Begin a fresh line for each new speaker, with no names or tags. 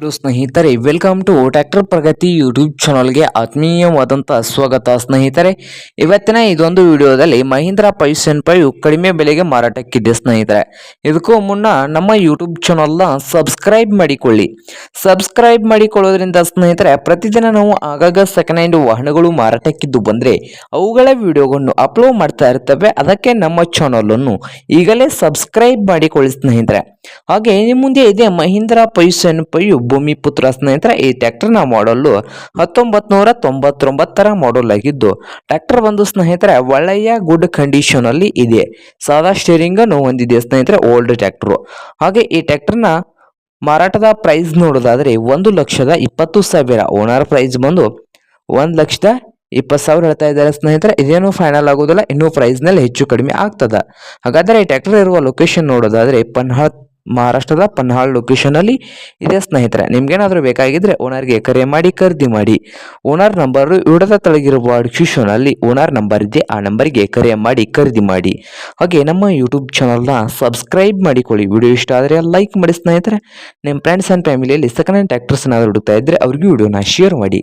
Hello ಸ್ನೇಹಿತರೆ welcome to tractor Pragati YouTube ಚಾನಲ್ಗೆ ಆತ್ಮೀಯವಾದಂಥ ಸ್ವಾಗತ ಸ್ನೇಹಿತರೆ. ಇವತ್ತಿನ ಇದೊಂದು ವಿಡಿಯೋದಲ್ಲಿ ಮಹೀಂದ್ರ ಪೈಸನ್ ಪೈವ್ ಕಡಿಮೆ ಬೆಲೆಗೆ ಮಾರಾಟಕ್ಕಿದೆ ಸ್ನೇಹಿತರೆ. ಇದಕ್ಕೂ ಮುನ್ನ ನಮ್ಮ ಯೂಟ್ಯೂಬ್ ಚಾನಲ್ನ ಸಬ್ಸ್ಕ್ರೈಬ್ ಮಾಡಿಕೊಳ್ಳಿ. ಸಬ್ಸ್ಕ್ರೈಬ್ ಮಾಡಿಕೊಳ್ಳೋದ್ರಿಂದ ಸ್ನೇಹಿತರೆ, ಪ್ರತಿದಿನ ನಾವು ಆಗಾಗ ಸೆಕೆಂಡ್ ಹ್ಯಾಂಡ್ ವಾಹನಗಳು ಮಾರಾಟಕ್ಕಿದ್ದು ಬಂದರೆ ಅವುಗಳ ವಿಡಿಯೋಗಳನ್ನು ಅಪ್ಲೋಡ್ ಮಾಡ್ತಾ ಇರ್ತವೆ. ಅದಕ್ಕೆ ನಮ್ಮ ಚಾನಲನ್ನು ಈಗಲೇ ಸಬ್ಸ್ಕ್ರೈಬ್ ಮಾಡಿಕೊಳ್ಳಿ ಸ್ನೇಹಿತರೆ. ಹಾಗೆ ಮುಂದೆ ಇದೆ ಮಹೀಂದ್ರ ಪೈಸನ್ ಪೈಯು ಭೂಮಿಪುತ್ರ ಸ್ನೇಹಿತರೆ ಈ ಟ್ಯಾಕ್ಟರ್ನ ಮಾಡಲು ಹತ್ತೊಂಬತ್ತು ನೂರ ತೊಂಬತ್ತೊಂಬತ್ತರ ಮಾಡಲ್ ಆಗಿದ್ದು, ಟ್ರ್ಯಾಕ್ಟರ್ ಬಂದು ಸ್ನೇಹಿತರೆ ಒಳ್ಳೆಯ ಗುಡ್ ಕಂಡೀಷನ್ ಅಲ್ಲಿ ಇದೆ. ಸಾದಾ ಸ್ಟೇರಿಂಗ್ ಅನ್ನು ಹೊಂದಿದೆ ಸ್ನೇಹಿತರೆ ಓಲ್ಡ್ ಟ್ರ್ಯಾಕ್ಟರ್ ಹಾಗೆ ಈ ಟ್ರ್ಯಾಕ್ಟರ್ನ ಮಾರಾಟದ ಪ್ರೈಸ್ ನೋಡೋದಾದ್ರೆ ಒಂದು ಲಕ್ಷದ ಇಪ್ಪತ್ತು ಸಾವಿರ. ಓನರ್ ಪ್ರೈಸ್ ಬಂದು ಒಂದು ಲಕ್ಷದ ಇಪ್ಪತ್ತು ಸಾವಿರ ಹೇಳ್ತಾ ಇದ್ದಾರೆ ಸ್ನೇಹಿತರೆ. ಇದೇನು ಫೈನಲ್ ಆಗೋದಿಲ್ಲ, ಇನ್ನೂ ಪ್ರೈಸ್ನಲ್ಲಿ ಹೆಚ್ಚು ಕಡಿಮೆ ಆಗ್ತದೆ. ಹಾಗಾದರೆ ಈ ಟ್ರ್ಯಾಕ್ಟರ್ ಇರುವ ಲೊಕೇಶನ್ ನೋಡೋದಾದ್ರೆ ಪನ್ಹಾಳ್ ಮಹಾರಾಷ್ಟ್ರದ ಪನ್ಹಾಳ್ ಲೊಕೇಶನ್ ಅಲ್ಲಿ ಇದೆ ಸ್ನೇಹಿತರೆ. ನಿಮ್ಗೇನಾದರೂ ಬೇಕಾಗಿದ್ರೆ ಓನರ್ಗೆ ಕರೆ ಮಾಡಿ, ಖರೀದಿ ಮಾಡಿ. ಓನರ್ ನಂಬರ್ ವಿಡದ ತಳಗಿರುವ ಡಿಸ್ಕ್ರಿಪ್ಷನ್ ಅಲ್ಲಿ ಓನರ್ ನಂಬರ್ ಇದೆ, ಆ ನಂಬರ್ಗೆ ಕರೆ ಮಾಡಿ, ಖರೀದಿ ಮಾಡಿ. ಹಾಗೆ ನಮ್ಮ ಯೂಟ್ಯೂಬ್ ಚಾನಲ್ನ ಸಬ್ಸ್ಕ್ರೈಬ್ ಮಾಡಿಕೊಳ್ಳಿ. ವಿಡಿಯೋ ಇಷ್ಟ ಆದರೆ ಲೈಕ್ ಮಾಡಿ ಸ್ನೇಹಿತರೆ. ನಿಮ್ಮ ಫ್ರೆಂಡ್ಸ್ ಆ್ಯಂಡ್ ಫ್ಯಾಮಿಲಿಯಲ್ಲಿ ಸೆಕೆಂಡ್ ಹ್ಯಾಂಡ್ ಟ್ಯಾಕ್ಟರ್ಸ್ ಏನಾದರೂ ಹುಡುಕ್ತಾ ಇದ್ದರೆ ಅವ್ರಿಗೂ ವಿಡಿಯೋನ ಶೇರ್ ಮಾಡಿ.